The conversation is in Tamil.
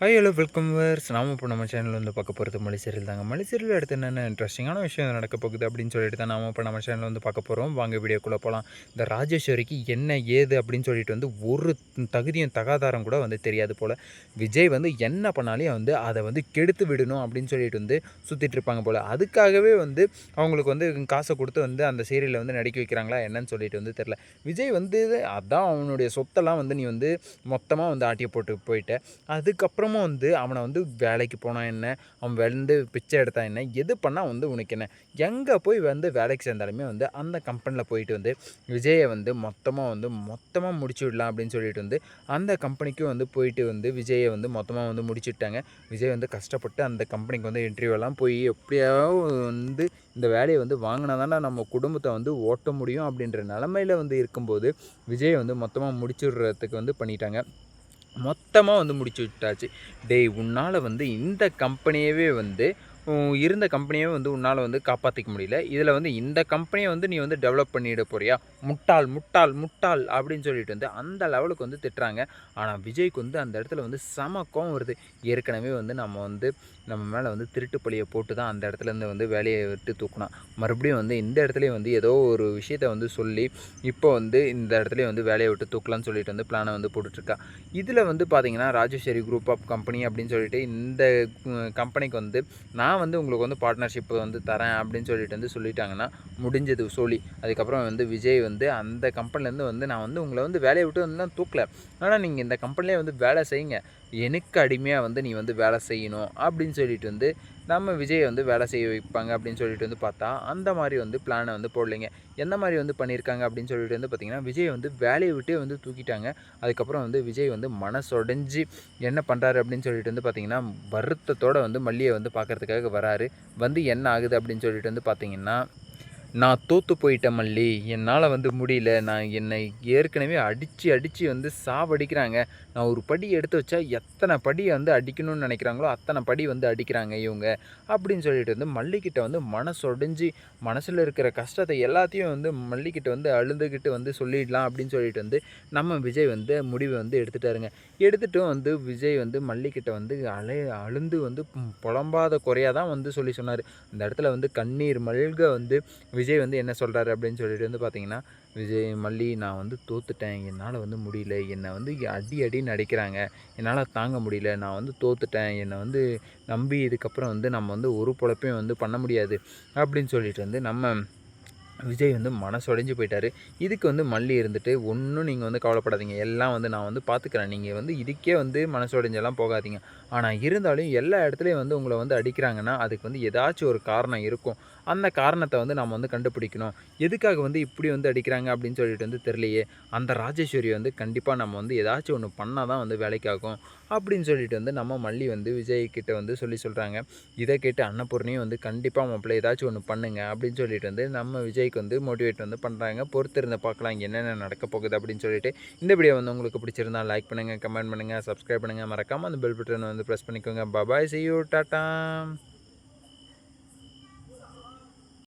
ஹாய் ஹலோ வெல்கம் வர்ஸ் நாம இப்போ நம்ம சேனல் வந்து பார்க்க போகிறது மலைசீரியல் தாங்க. மலை எடுத்து அடுத்து என்னென்ன இன்ட்ரெஸ்டிங்கான விஷயம் நடக்க போகுது அப்படின்னு சொல்லிட்டு தான் நாம இப்போ நம்ம சேனல் வந்து பார்க்க போகிறோம் வாங்க வீடியோக்குள்ளே போகலாம் இந்த ராஜேஸ்வரிக்கு என்ன ஏது அப்படின்னு சொல்லிட்டு வந்து ஒரு தகுதியும் தகாதாரம் கூட வந்து தெரியாது போல். விஜய் வந்து என்ன பண்ணாலே வந்து அதை வந்து கெடுத்து விடணும் அப்படின்னு சொல்லிட்டு வந்து சுற்றிட்டு இருப்பாங்க போல். அதுக்காகவே வந்து அவங்களுக்கு வந்து காசை கொடுத்து வந்து அந்த சீரியலில் வந்து நடிக்க வைக்கிறாங்களா என்னன்னு சொல்லிட்டு வந்து தெரில விஜய் வந்து அதான் அவனுடைய சொத்தெல்லாம் வந்து நீ வந்து மொத்தமாக வந்து ஆட்டிய போட்டு போயிட்ட. அதுக்கப்புறம் வந்து அவனை வந்து வேலைக்கு போனால் என்ன? அவன் வந்து பிச்சை எடுத்தா என்ன? எது பண்ணால் வந்து உனக்கு என்ன? எங்கே போய் வந்து வேலைக்கு சேர்ந்தாலுமே வந்து அந்த கம்பெனியில் போயிட்டு வந்து விஜயை வந்து மொத்தமாக வந்து மொத்தமாக முடிச்சு விடலாம் அப்படின்னு சொல்லிட்டு வந்து அந்த கம்பெனிக்கும் வந்து போயிட்டு வந்து விஜயை வந்து மொத்தமாக வந்து முடிச்சு விட்டாங்க விஜய் வந்து கஷ்டப்பட்டு அந்த கம்பெனிக்கு வந்து இன்டர்வியூலாம் போய் எப்படியாவது வந்து இந்த வேலையை வந்து வாங்கினா தானே நம்ம குடும்பத்தை வந்து ஓட்ட முடியும் அப்படின்ற நிலமையில் வந்து இருக்கும்போது விஜய் வந்து மொத்தமாக முடிச்சுடுறதுக்கு வந்து பண்ணிட்டாங்க. மொத்தமாக வந்து முடிச்சு விட்டாச்சு. டேய் உன்னால் வந்து இந்த கம்பெனியவே வந்து இருந்த கம்பெனியை வந்து உன்னால் வந்து காப்பாற்றிக்க முடியல. இதில் வந்து இந்த கம்பெனியை வந்து நீ வந்து டெவலப் பண்ணிட போறியா? முட்டாள் முட்டாள் முட்டாள் அப்படின்னு சொல்லிட்டு வந்து அந்த லெவலுக்கு வந்து திட்டுறாங்க. ஆனால் விஜய்க்கு வந்து அந்த இடத்துல வந்து செம கோவம் வருது. ஏற்கனவே வந்து நம்ம வந்து நம்ம மேலே வந்து திருட்டு பழியை போட்டு தான் அந்த இடத்துலேருந்து வந்து வேலையை விட்டு தூக்கினான். மறுபடியும் வந்து இந்த இடத்துலையும் வந்து ஏதோ ஒரு விஷயத்தை வந்து சொல்லி இப்போ வந்து இந்த இடத்துலையும் வந்து வேலையை விட்டு தூக்கலாம்னு சொல்லிட்டு வந்து பிளானை வந்து போட்டுட்ருக்கா. இதில் வந்து பார்த்தீங்கன்னா ராஜேஸ்வரி குரூப் ஆஃப் கம்பெனி அப்படின்னு சொல்லிட்டு இந்த கம்பெனிக்கு வந்து நான் நான் வந்து உங்களுக்கு வந்து பார்ட்னர்ஷிப் வந்து தரேன் அப்படின்னு சொல்லிட்டு வந்து சொல்லிட்டாங்கன்னா முடிஞ்சது சோழி. அதுக்கப்புறம் வந்து விஜய் வந்து அந்த கம்பெனிலேருந்து வந்து நான் வந்து உங்களை வந்து வேலையை விட்டு வந்து தான் தூக்கல. ஆனால் நீங்கள் இந்த கம்பெனிலே வந்து வேலை செய்யுங்க. எனக்கு அடிமையாக வந்து நீ வந்து வேலை செய்யணும் அப்படின்னு சொல்லிட்டு வந்து நம்ம விஜய் வந்து வேலை செய்ய வைப்பாங்க அப்படின்னு சொல்லிட்டு வந்து பார்த்தா அந்த மாதிரி வந்து பிளானை வந்து போடலைங்க. எந்த மாதிரி வந்து பண்ணியிருக்காங்க அப்படின்னு சொல்லிட்டு வந்து பார்த்திங்கன்னா விஜய் வந்து வேலையை விட்டே வந்து தூக்கிட்டாங்க. அதுக்கப்புறம் வந்து விஜய் வந்து மனசொடைஞ்சு என்ன பண்ணுறாரு அப்படின்னு சொல்லிட்டு வந்து பார்த்திங்கன்னா வருத்தத்தோடு வந்து மல்லியை வந்து பார்க்கறதுக்காக வராரு. வந்து என்ன ஆகுது அப்படின்னு சொல்லிட்டு வந்து பார்த்திங்கன்னா நான் தோற்று போயிட்டேன் மல்லி. என்னால் வந்து முடியல. நான் என்னை ஏற்கனவே அடித்து அடித்து வந்து சாவடிக்கிறாங்க. நான் ஒரு படி எடுத்து வச்சா எத்தனை படியை வந்து அடிக்கணும்னு நினைக்கிறாங்களோ அத்தனை படி வந்து அடிக்கிறாங்க இவங்க. அப்படின்னு சொல்லிட்டு வந்து மல்லிக்கிட்ட வந்து மனசொடைஞ்சு மனசில் இருக்கிற கஷ்டத்தை எல்லாத்தையும் வந்து மல்லிக்கிட்ட வந்து அழுதுகிட்டு வந்து சொல்லிடலாம் அப்படின்னு சொல்லிட்டு வந்து நம்ம விஜய் வந்து முடிவை வந்து எடுத்துட்டாருங்க. எடுத்துகிட்டும் வந்து விஜய் வந்து மல்லிக்கிட்ட வந்து அலை அழுந்து வந்து புலம்பாத குறையாக தான் வந்து சொல்லி சொன்னார். அந்த இடத்துல வந்து கண்ணீர் மல்க வந்து விஜய் விஜய் வந்து என்ன சொல்கிறாரு அப்படின்னு சொல்லிட்டு வந்து பார்த்தீங்கன்னா விஜய் மல்லி நான் வந்து தோத்துட்டேன். என்னால் வந்து முடியல. என்னை வந்து அடி அடின்னு அடிக்கிறாங்க என்னால் தாங்க முடியல. நான் வந்து தோத்துட்டேன். என்னை வந்து நம்பி இதுக்கப்புறம் வந்து நம்ம வந்து ஒரு பொழப்பையும் வந்து பண்ண முடியாது. அப்படின்னு சொல்லிட்டு வந்து நம்ம விஜய் வந்து மனசுடைஞ்சு போயிட்டார். இதுக்கு வந்து மல்லி இருந்துட்டு ஒன்றும் நீங்கள் வந்து கவலைப்படாதீங்க. எல்லாம் வந்து நான் வந்து பார்த்துக்கிறேன் நீங்கள் வந்து இதுக்கே வந்து மனசுடைஞ்செல்லாம் போகாதீங்க. ஆனால் இருந்தாலும் எல்லா இடத்துலையும் வந்து உங்களை வந்து அடிக்கிறாங்கன்னா அதுக்கு வந்து ஏதாச்சும் ஒரு காரணம் இருக்கும். அந்த காரணத்தை வந்து நம்ம வந்து கண்டுபிடிக்கணும். எதுக்காக வந்து இப்படி வந்து அடிக்கிறாங்க அப்படின்னு சொல்லிட்டு வந்து தெரியலையே. அந்த ராஜேஸ்வரி வந்து கண்டிப்பாக நம்ம வந்து ஏதாச்சும் ஒன்று பண்ணால் தான் வந்து வேலைக்காகும் அப்படின்னு சொல்லிட்டு வந்து நம்ம மல்லி வந்து விஜய் கிட்ட வந்து சொல்லி சொல்கிறாங்க இதை கேட்டு அன்னபூர்ணியும் வந்து கண்டிப்பாக மாப்பிள்ளை ஏதாச்சும் ஒன்று பண்ணுங்க அப்படின்னு சொல்லிட்டு வந்து நம்ம விஜய் விஜய்க்கு வந்து மோட்டிவேட் வந்து பண்ணுறாங்க பொறுத்திருந்த பார்க்கலாம் இங்கே என்னென்ன நடக்க போகுது அப்படின்னு சொல்லிட்டு. இந்த வீடியோ வந்து உங்களுக்கு பிடிச்சிருந்தா லைக் பண்ணுங்கள் கமெண்ட் பண்ணுங்கள் சப்ஸ்கிரைப் பண்ணுங்கள் மறக்காமல் அந்த பெல் பட்டனை வந்து ப்ரெஸ் பண்ணிக்கோங்க. Bye bye C you tata